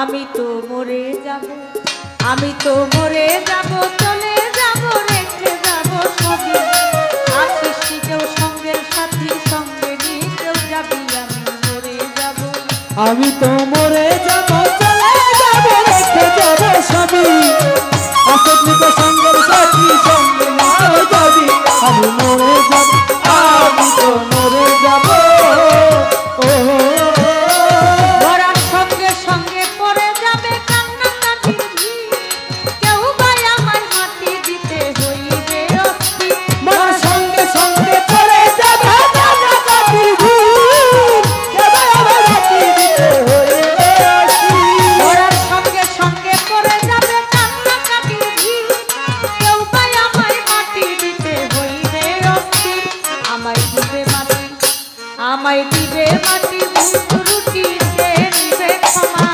আমি তো মরে যাব, আমি তো মরে যাব, চলে যাব, রেখে যাব সবে। সঙ্গের সঙ্গে নিয়ে যাবি, আমি মরে যাব। আমি তো মরে যাব, চলে যাব, রেখে যাব সবে। আসত সঙ্গের সাথী সঙ্গে আমায় দিবে মাটি রুটি নিবে ক্ষমা।